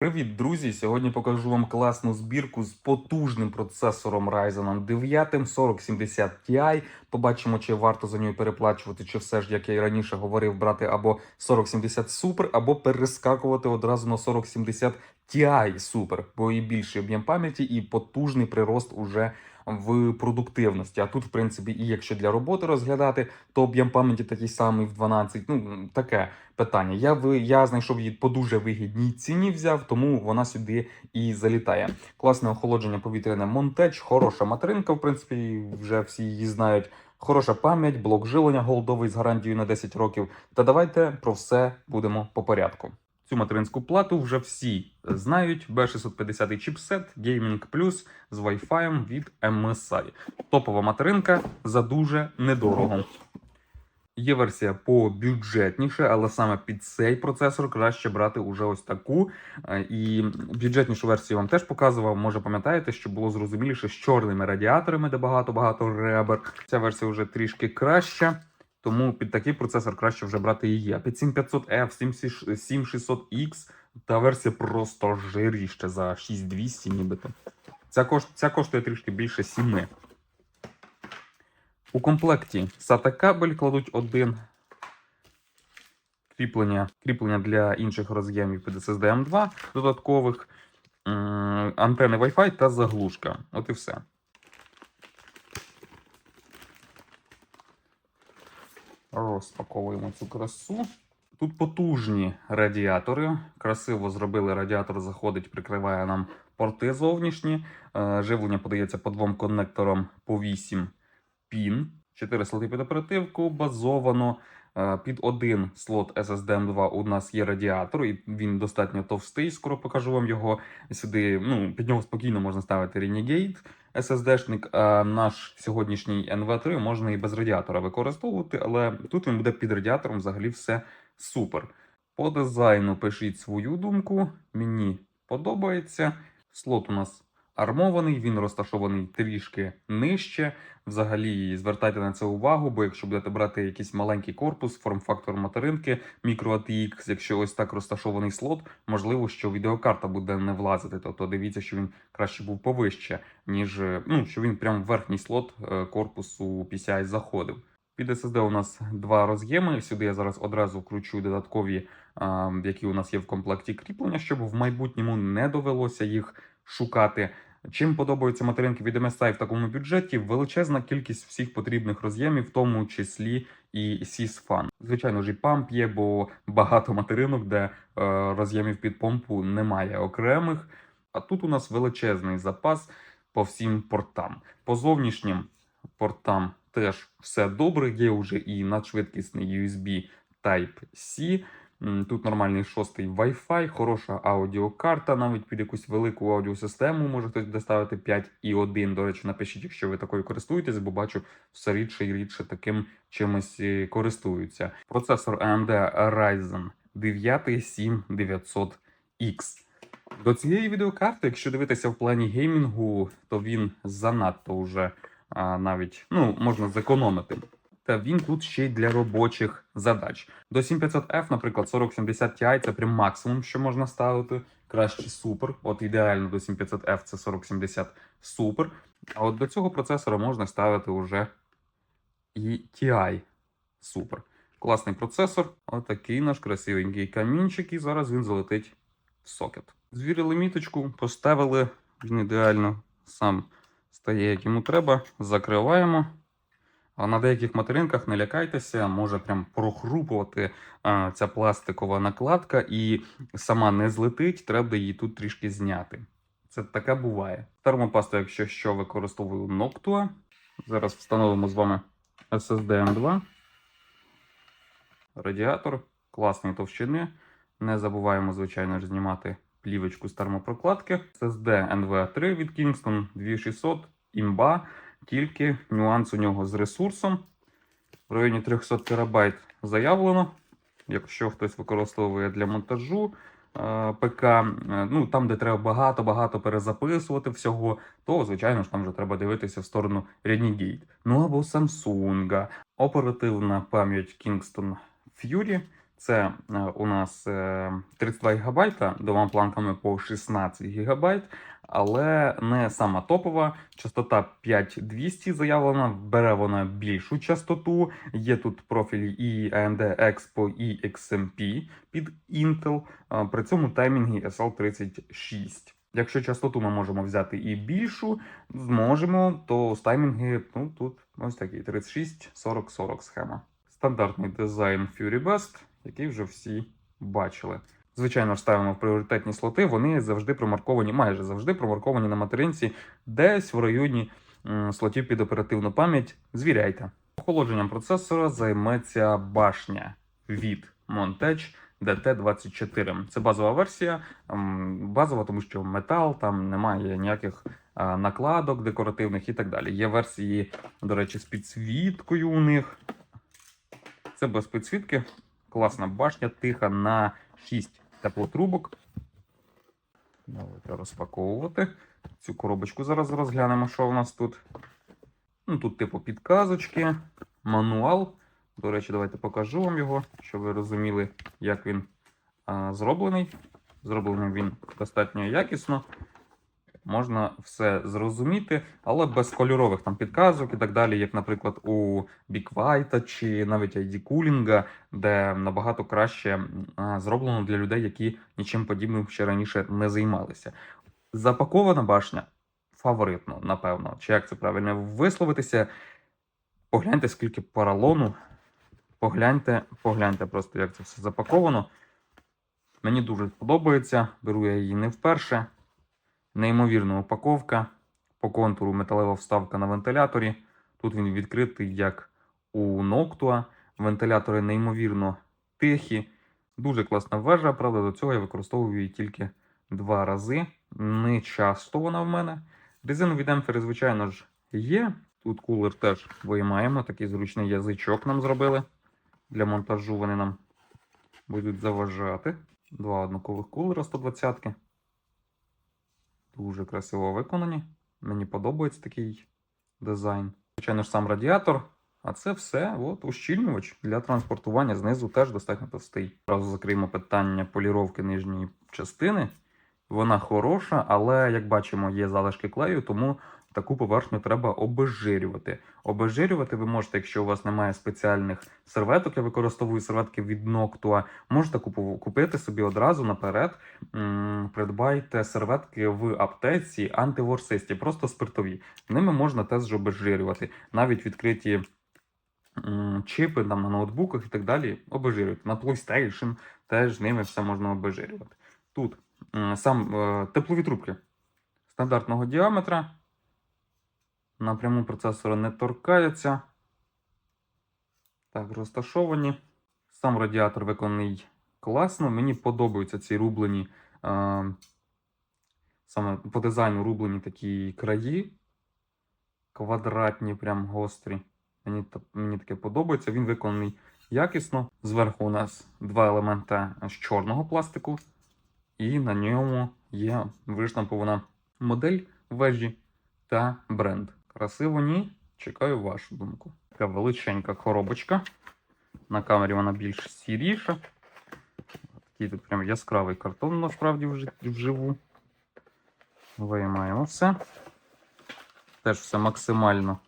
Привіт, друзі! Сьогодні покажу вам класну збірку з потужним процесором Ryzen 9 4070 Ti. Побачимо, чи варто за нього переплачувати, чи все ж, як я і раніше говорив, брати або 4070 Super, або перескакувати одразу на 4070 Ti Super, бо і більший об'єм пам'яті, і потужний прирост уже в продуктивності. А тут, в принципі, і якщо для роботи розглядати, то об'єм пам'яті такий самий в 12. Ну таке питання. Я ви я знайшов її по дуже вигідній ціні. Взяв, тому вона сюди і залітає. Класне охолодження повітряне Монтеч, хороша материнка. В принципі, вже всі її знають. Хороша пам'ять, блок жилення голдовий з гарантією на 10 років. Та давайте про все будемо по порядку. Цю материнську плату вже всі знають. B650 чіпсет Gaming Plus з Wi-Fi від MSI. Топова материнка за дуже недорого. Є версія побюджетніше, але саме під цей процесор краще брати уже ось таку. Е, І бюджетнішу версію вам теж показував. Може пам'ятаєте, що було зрозуміліше з чорними радіаторами, де багато-багато ребер. Ця версія вже трішки краща. Тому під такий процесор краще вже брати її. А під 7500F, 7600X та версія просто жиріще за 6200 нібито. Ця, кош... Ця коштує трішки більше 7. У комплекті SATA кабель кладуть один. Кріплення, кріплення для інших роз'ємів під SSD M2 додаткових, антени Wi-Fi та заглушка. От і все. Розпаковуємо цю красу. Тут потужні радіатори. Красиво зробили радіатор, заходить, прикриває нам порти зовнішні. Е, Живлення подається по двом коннекторам по 8 пін. 4 слоти під оперативку базовано. Е, Під один слот SSD M2 у нас є радіатор, і він достатньо товстий. Скоро покажу вам його сюди. Ну, під нього спокійно можна ставити Renegade SSD-шник. А наш сьогоднішній NV3 можна і без радіатора використовувати, але тут він буде під радіатором взагалі все супер. По дизайну пишіть свою думку. Мені подобається. Слот у нас армований, він розташований трішки нижче. Взагалі звертайте на це увагу, бо якщо будете брати якийсь маленький корпус, форм-фактор материнки, мікро ATX, якщо ось так розташований слот, можливо, що відеокарта буде не влазити. Тобто дивіться, що він краще був повище, ніж е, ну, що він прямо в верхній слот е, корпусу PCI заходив. Під SSD у нас два роз'єми. Сюди я зараз одразу вкручу додаткові, які у нас є в комплекті кріплення, щоб в майбутньому не довелося їх шукати. Чим подобаються материнки від MSI в такому бюджеті? Величезна кількість всіх потрібних роз'ємів, в тому числі і SysFan. Звичайно ж, і памп є, бо багато материнок, де е, роз'ємів під помпу немає окремих. А тут у нас величезний запас по всім портам. По зовнішнім портам теж все добре. Є вже і надшвидкісний USB Type-C. Тут нормальний шостий Wi-Fi, хороша аудіокарта, навіть під якусь велику аудіосистему може хтось доставити 5.1. До речі, напишіть, якщо ви такою користуєтесь, бо бачу, все рідше і рідше таким чимось е, користуються. Процесор AMD Ryzen 9 7900X. До цієї відеокарти, якщо дивитися в плані геймінгу, то він занадто вже а, навіть ну, можна зекономити. Та він тут ще й для робочих задач. До 7500F, наприклад, 4070 Ti це прям максимум, що можна ставити. Краще супер. От ідеально до 7500F це 4070 супер. А от до цього процесора можна ставити вже і TI супер. Класний процесор. Отакий наш красивенький камінчик, і зараз він залетить в сокет. Звірили міточку, поставили, він ідеально сам стає, як йому треба. Закриваємо. На деяких материнках не лякайтеся, може прям прохрупувати а, ця пластикова накладка і сама не злетить, треба її тут трішки зняти. Це таке буває. Термопаста, якщо що, використовую Noctua. Зараз встановимо з вами SSD M2. Радіатор класної товщини. Не забуваємо, звичайно ж, знімати плівочку з термопрокладки. SSD NVA3 від Kingston 2600 імба. Тільки нюанс у нього з ресурсом. В районі 300 терабайт заявлено. Якщо хтось використовує для монтажу е, ПК, е, ну там, де треба багато-багато перезаписувати всього, то, звичайно ж, там вже треба дивитися в сторону Renegade. Ну або Samsung. Оперативна пам'ять Kingston Fury Це е, у нас е, 32 ГБ, двома планками по 16 ГБ, але не сама топова. Частота 5200 заявлена, бере вона більшу частоту. Є тут профілі і AMD Expo, і XMP під Intel. При цьому таймінги SL36. Якщо частоту ми можемо взяти і більшу, зможемо, то з таймінги ну, тут ось такий 36 40 40 схема. Стандартний дизайн Fury Best, який вже всі бачили. Звичайно ж, ставимо в пріоритетні слоти. Вони завжди промарковані, майже завжди промарковані на материнці, десь в районі слотів під оперативну пам'ять. Звіряйте. Охолодженням процесора займеться башня від Montage DT24. Це базова версія. Базова, тому що метал, там немає ніяких накладок декоративних і так далі. Є версії, до речі, з підсвіткою у них. Це без підсвітки. Класна башня, тиха на 6 теплотрубок. Давайте розпаковувати. Цю коробочку зараз розглянемо, що в нас тут. Ну, тут, типу, підказочки, мануал. До речі, давайте покажу вам його, щоб ви розуміли, як він а, зроблений. Зроблений він достатньо якісно. Можна все зрозуміти, але без кольорових там підказок і так далі, як, наприклад, у White чи навіть ID Cooling, де набагато краще зроблено для людей, які нічим подібним ще раніше не займалися. Запакована башня фаворитно, напевно. Чи як це правильно висловитися? Погляньте, скільки поролону. Погляньте, погляньте просто, як це все запаковано. Мені дуже подобається. Беру я її не вперше. Неймовірна упаковка. По контуру металева вставка на вентиляторі. Тут він відкритий, як у Noctua. Вентилятори неймовірно тихі. Дуже класна вежа. Правда, до цього я використовую її тільки два рази. Не часто вона в мене. Резинові демпфери, звичайно ж, є. Тут кулер теж виймаємо. Такий зручний язичок нам зробили. Для монтажу вони нам будуть заважати. Два однакових кулера 120 -ки. Дуже красиво виконані. Мені подобається такий дизайн. Звичайно ж, сам радіатор. А це все от, ущільнювач для транспортування знизу теж достатньо товстий. Одразу закриємо питання поліровки нижньої частини. Вона хороша, але як бачимо, є залишки клею, тому таку поверхню треба обезжирювати. Обезжирювати ви можете, якщо у вас немає спеціальних серветок, я використовую серветки від Noctua, можете купити собі одразу наперед. Придбайте серветки в аптеці антиворсисті, просто спиртові. Ними можна теж обезжирювати. Навіть відкриті чипи там, на ноутбуках і так далі обезжирювати. На PlayStation теж ними все можна обезжирювати. Тут сам е, теплові трубки стандартного діаметра. Напряму процесора не торкаються. Так, розташовані. Сам радіатор виконаний класно. Мені подобаються ці рублені, е, саме по дизайну рублені такі краї. Квадратні, прям гострі. Мені, мені таке подобається. Він виконаний якісно. Зверху у нас два елемента з чорного пластику, і на ньому є виштампована модель вежі та бренд. Красиво, ні? Чекаю вашу думку. Така величенька коробочка. На камері вона більш сіріша. Такий тут прям яскравий картон насправді вживу. Виймаємо все. Теж все максимально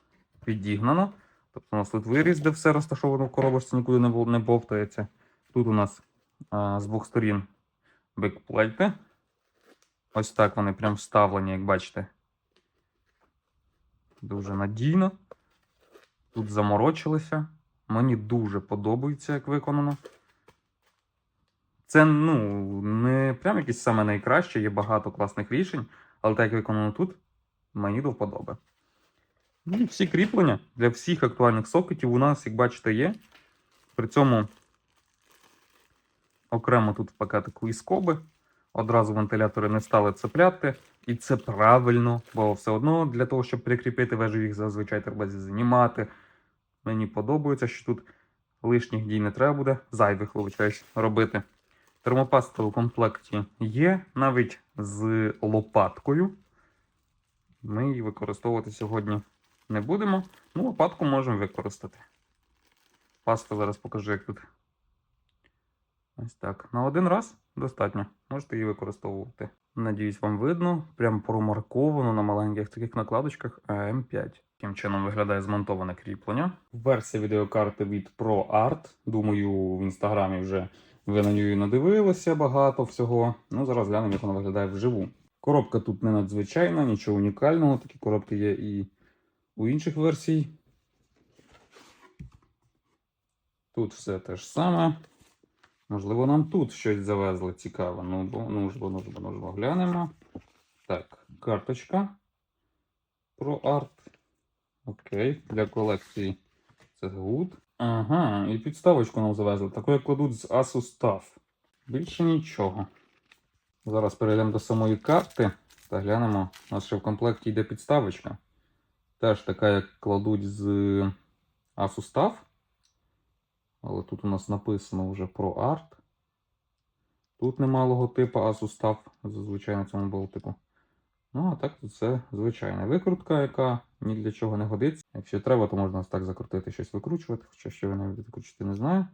підігнано. Тобто у нас тут виріз, де все розташовано в коробочці, нікуди не, бов- не бовтається. Тут у нас а, з двох сторін бекплейти. Ось так вони прям вставлені, як бачите. Дуже надійно. Тут заморочилися. Мені дуже подобається, як виконано. Це ну, не прям якесь саме найкраще, є багато класних рішень, але так як виконано тут, мені до вподоби. Ну, всі кріплення для всіх актуальних сокетів у нас, як бачите, є. При цьому окремо тут в пакетику і скоби. Одразу вентилятори не стали цепляти. І це правильно, бо все одно для того, щоб прикріпити вежу, їх зазвичай треба знімати. Мені подобається, що тут лишніх дій не треба буде, зайвих вибачаюсь, робити. Термопаста у комплекті є, навіть з лопаткою. Ми її використовувати сьогодні не будемо. Ну, лопатку можемо використати. Пасту зараз покажу, як тут Ось так. На один раз достатньо. Можете її використовувати. Надіюсь, вам видно. Прям промарковано на маленьких таких накладочках AM5. Таким чином виглядає змонтоване кріплення. Версія відеокарти від ProArt. Думаю, в інстаграмі вже ви на неї надивилися багато всього. Ну, зараз глянемо, як вона виглядає вживу. Коробка тут не надзвичайна, нічого унікального. Такі коробки є і у інших версій. Тут все те ж саме. Можливо, нам тут щось завезли цікаве. Ну, ну, ж бо, ну, ж бо, ну, ж бо, глянемо. Так, карточка про арт. Окей, для колекції це good. Ага, і підставочку нам завезли. Таку, як кладуть з Asus TUF. Більше нічого. Зараз перейдемо до самої карти та глянемо. У нас ще в комплекті йде підставочка. Теж така, як кладуть з Asus TUF. Але тут у нас написано вже про арт. Тут нема логотипу Asus TUF, зазвичай на цьому болтику. Ну, а так тут це звичайна викрутка, яка ні для чого не годиться. Якщо треба, то можна так закрутити, щось викручувати, хоча що ви навіть викручити не знаю.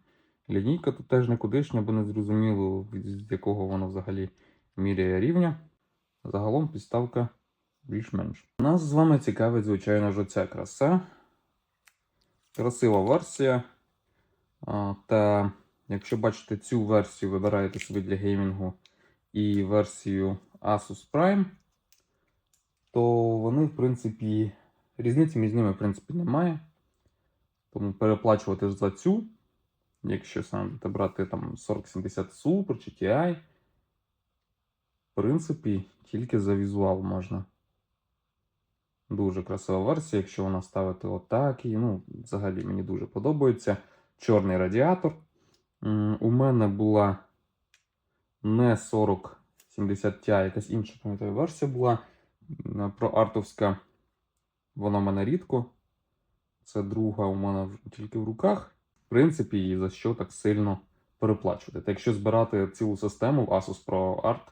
Лінійка тут теж не кудишня, бо не зрозуміло, з якого воно взагалі міряє рівня. Загалом підставка більш-менш. Нас з вами цікавить, звичайно ж, оця краса. Красива версія. Та якщо бачите цю версію, вибираєте собі для геймінгу і версію Asus Prime, то вони, в принципі, різниці між ними, в принципі, немає. Тому переплачувати за цю, якщо саме брати там 4070 Super чи TI, в принципі, тільки за візуал можна. Дуже красива версія, якщо вона ставити отак. І, ну, взагалі мені дуже подобається. Чорний радіатор. У мене була не 4070 Ti, якась інша пам'ятаю, версія була. Про артовська. Вона в мене рідко. Це друга у мене тільки в руках. В принципі, і за що так сильно переплачувати. Та якщо збирати цілу систему в Asus Pro Art,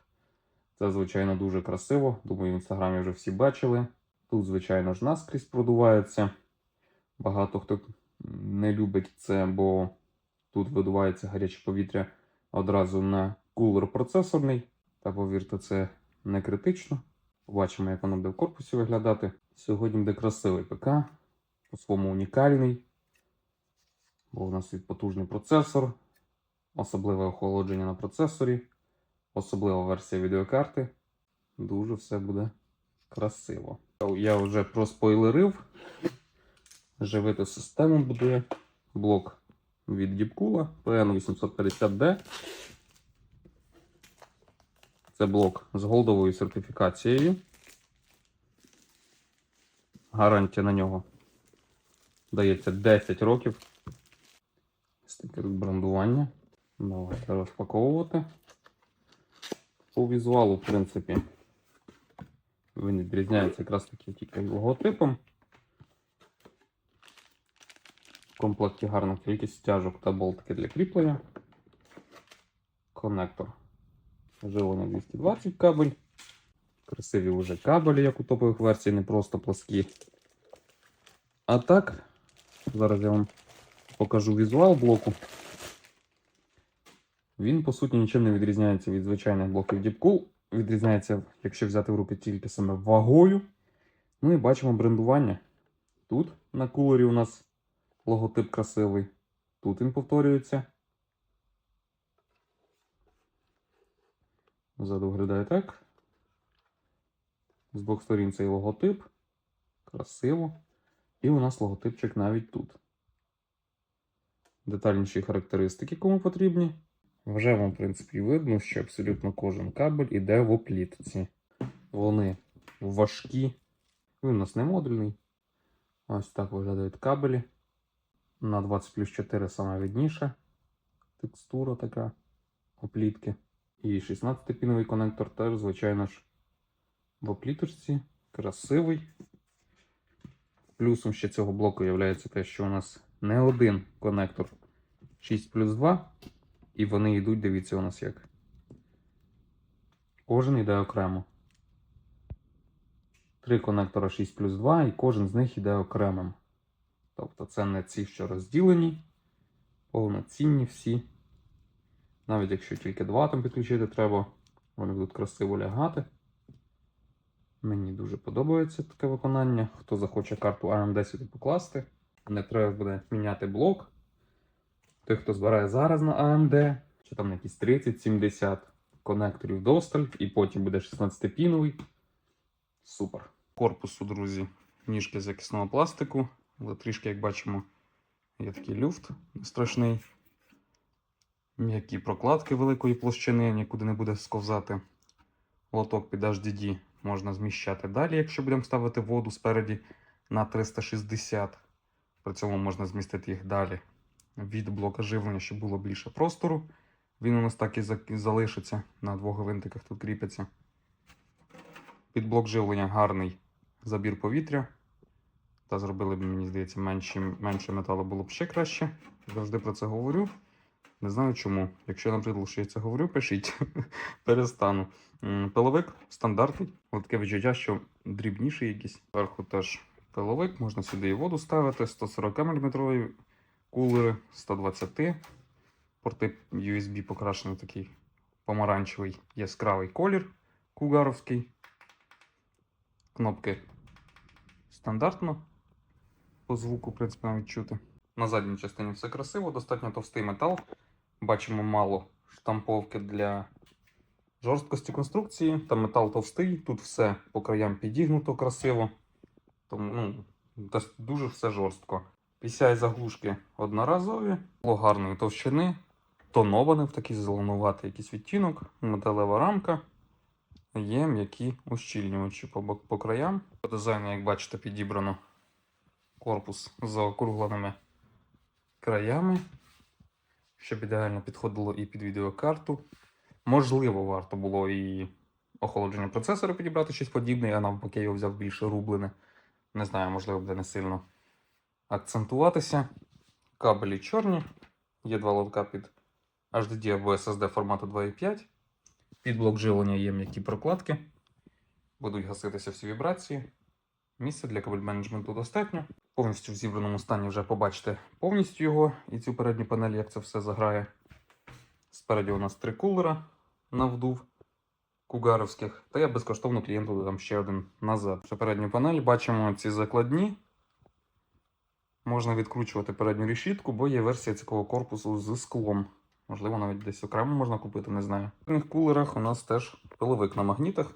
це, звичайно, дуже красиво. Думаю, в інстаграмі вже всі бачили. Тут, звичайно ж, наскрізь продувається. Багато хто не любить це, бо тут видувається гаряче повітря одразу на кулер процесорний. Та повірте, це не критично. Побачимо, як воно буде в корпусі виглядати. Сьогодні буде красивий ПК, по-своєму унікальний, бо у нас є потужний процесор, особливе охолодження на процесорі, особлива версія відеокарти. Дуже все буде красиво. Я вже проспойлерив. Живити систему буде блок від Deepcool PN850D. Це блок з голдовою сертифікацією. Гарантія на нього дається 10 років. Таке брендування. Давайте розпаковувати. По візуалу, в принципі, він відрізняється якраз таки тільки логотипом. В комплекті гарна кількість стяжок та болтики для кріплення. Коннектор. Живлення 220 кабель. Красиві вже кабелі, як у топових версій, не просто плоскі. А так, зараз я вам покажу візуал блоку. Він, по суті, нічим не відрізняється від звичайних блоків Deepcool. Відрізняється, якщо взяти в руки тільки саме вагою. Ну і бачимо брендування. Тут на кулері у нас логотип красивий. Тут він повторюється. Ззаду виглядає так. З двох сторін цей логотип. Красиво. І у нас логотипчик навіть тут. Детальніші характеристики, кому потрібні. Вже вам, в принципі, видно, що абсолютно кожен кабель іде в оплітці. Вони важкі. Він у нас не модульний. Ось так виглядають кабелі. На 20 плюс 4 саме видніша. Текстура така оплітки. І 16-піновий конектор теж, звичайно ж, в опліточці. Красивий. Плюсом ще цього блоку є те, що у нас не один конектор 6 плюс 2. І вони йдуть, дивіться, у нас як. Кожен йде окремо. Три конектора 6 плюс 2, і кожен з них йде окремим. Тобто це не ці, що розділені, повноцінні всі Навіть якщо тільки два там підключити треба, вони будуть красиво лягати. Мені дуже подобається таке виконання. Хто захоче карту AMD сюди покласти, не треба буде міняти блок. Той, хто збирає зараз на AMD, чи там якісь 30-70 конекторів досталь, і потім буде 16-піновий. Супер. Корпусу, друзі, ніжки з якісного пластику, але трішки, як бачимо, є такий люфт страшний. М'які прокладки великої площини, нікуди не буде сковзати. Лоток під HDD можна зміщати далі, якщо будемо ставити воду спереді на 360. При цьому можна змістити їх далі від блока живлення, щоб було більше простору. Він у нас так і залишиться на двох гвинтиках тут кріпиться. Під блок живлення гарний забір повітря. Та зробили б, мені здається, менше, менше металу було б ще краще. Завжди про це говорю. Не знаю чому. Якщо наприклад, що я це говорю, пишіть. Перестану. Пиловик стандартний. От таке відчуття, що дрібніший якийсь. Зверху теж пиловик, можна сюди і воду ставити. 140 мм кулери, 120. Порти USB покрашений такий помаранчевий яскравий колір кугаровський. Кнопки стандартно. По звуку, в принципі, навіть чути. На задній частині все красиво, достатньо товстий метал. Бачимо мало штамповки для жорсткості конструкції. Там метал товстий, тут все по краям підігнуто красиво. Тому ну, дуже все жорстко. PCI заглушки одноразові, гарної товщини, тоноване в такий зеленуватий якийсь відтінок, металева рамка. Є м'які ущільнювачі по, по краям. По дизайну, як бачите, підібрано корпус з заокругленими краями, щоб ідеально підходило і під відеокарту. Можливо, варто було і охолодження процесора підібрати щось подібне, я навпаки його взяв більше рублене. Не знаю, можливо, буде не сильно акцентуватися. Кабелі чорні. Є два лотка під HDD або SSD формату 2.5. Під блок живлення є м'які прокладки. Будуть гаситися всі вібрації. Місця для кабель менеджменту достатньо. Повністю в зібраному стані вже побачите повністю його і цю передню панель, як це все заграє. Спереді у нас три кулера на вдув кугаровських. Та я безкоштовно клієнту додам ще один назад. Ще передню панель бачимо ці закладні. Можна відкручувати передню решітку, бо є версія цього корпусу з склом. Можливо, навіть десь окремо можна купити, не знаю. В передніх кулерах у нас теж пиловик на магнітах.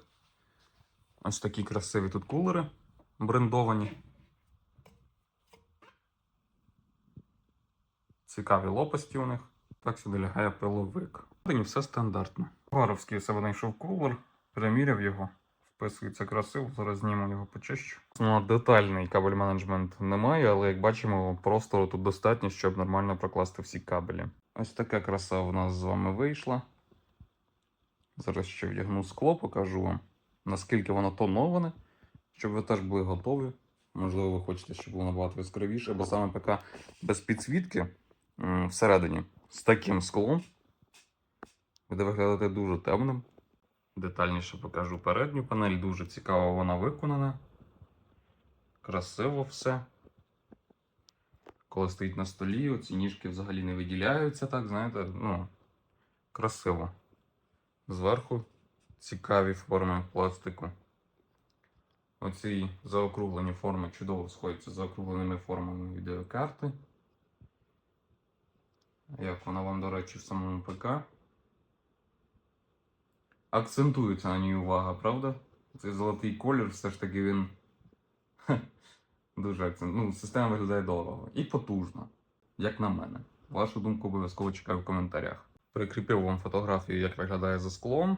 Ось такі красиві тут кулери брендовані. Цікаві лопасті у них. Так сюди лягає пиловик. Всередині все стандартно. Горовський себе знайшов кулер, переміряв його, вписується красиво, зараз зніму його почищу. Ну, детальний кабель менеджмент немає, але як бачимо, простору тут достатньо, щоб нормально прокласти всі кабелі. Ось така краса у нас з вами вийшла. Зараз ще вдягну скло, покажу вам, наскільки воно тоноване, щоб ви теж були готові. Можливо, ви хочете, щоб було набагато яскравіше, бо саме ПК без підсвітки всередині з таким склом буде виглядати дуже темним. Детальніше покажу передню панель, дуже цікаво вона виконана. Красиво все. Коли стоїть на столі, оці ніжки взагалі не виділяються, так, знаєте, ну, красиво. Зверху цікаві форми пластику. Оці заокруглені форми чудово сходяться з заокругленими формами відеокарти. Як вона вам, до речі, в самому ПК. Акцентується на ній увага, правда? Цей золотий колір, все ж таки він дуже акцент. Ну, система виглядає дорого і потужно, як на мене. Вашу думку обов'язково чекаю в коментарях. Прикріпив вам фотографію, як виглядає за склом.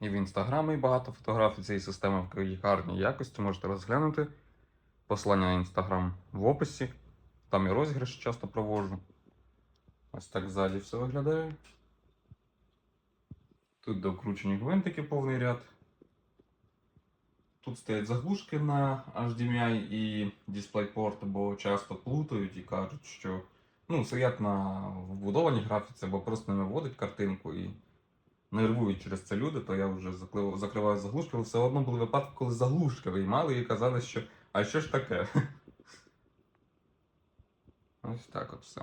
І в інстаграмі багато фотографій цієї системи в гарній якості. Можете розглянути. Посилання на інстаграм в описі. Там і розіграш часто проводжу. Ось так ззаді все виглядає. Тут докручені гвинтики повний ряд. Тут стоять заглушки на HDMI і DisplayPort, бо часто плутають і кажуть, що ну, стоять на вбудованій графіці, або просто не виводить картинку і нервують через це люди, то я вже закриваю заглушки, але все одно були випадки, коли заглушки виймали і казали, що а що ж таке? Ось так от все.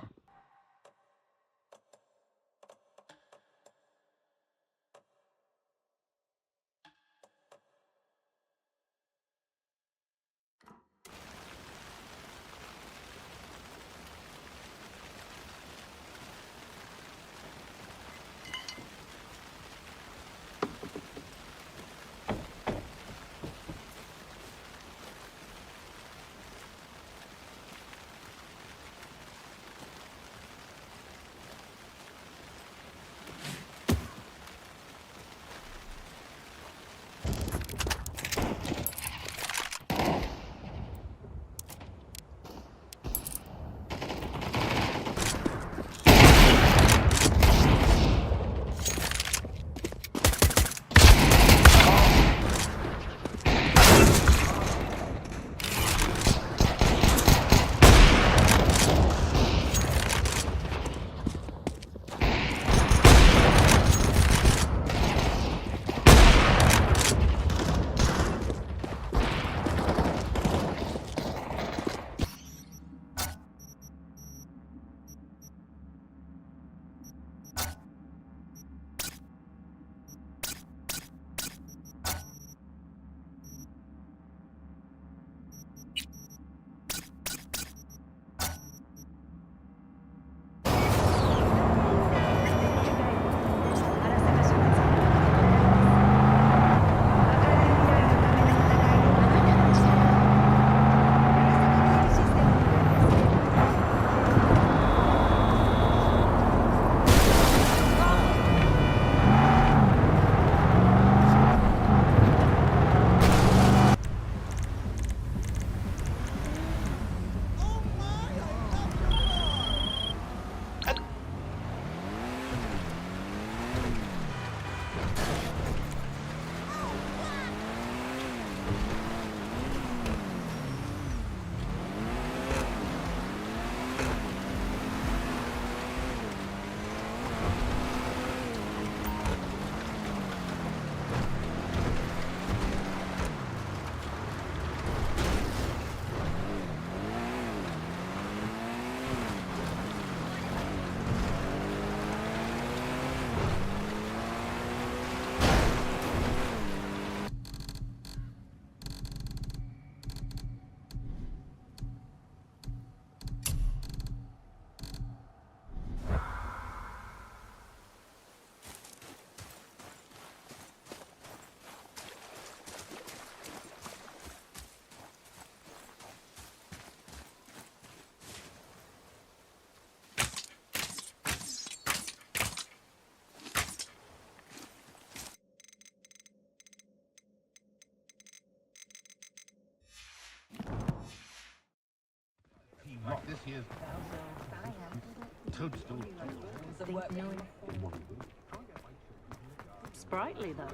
Like this here's toadstool. Sprightly though.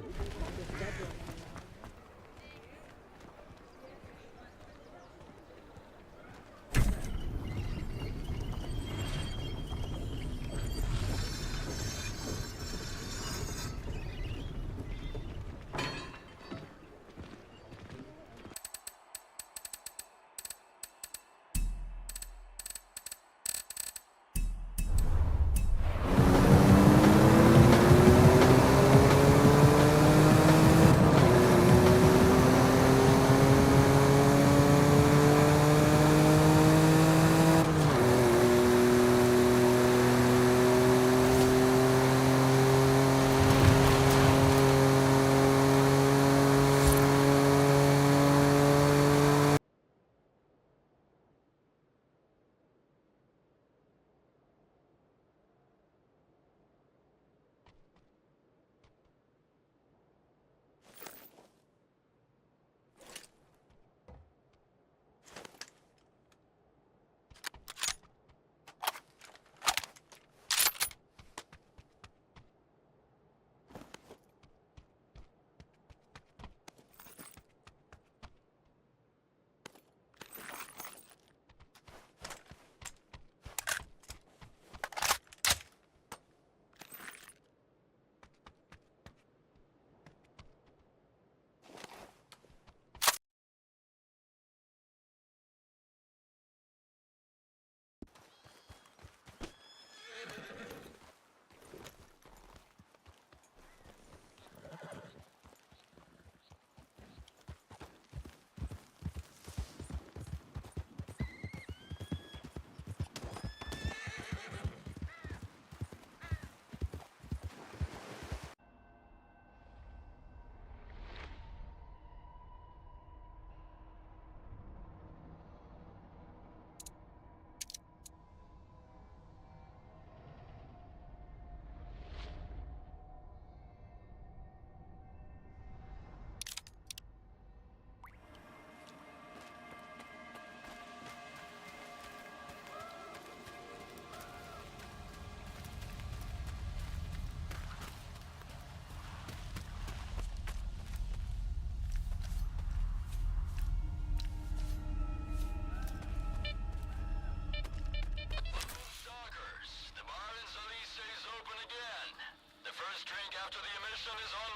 mission is on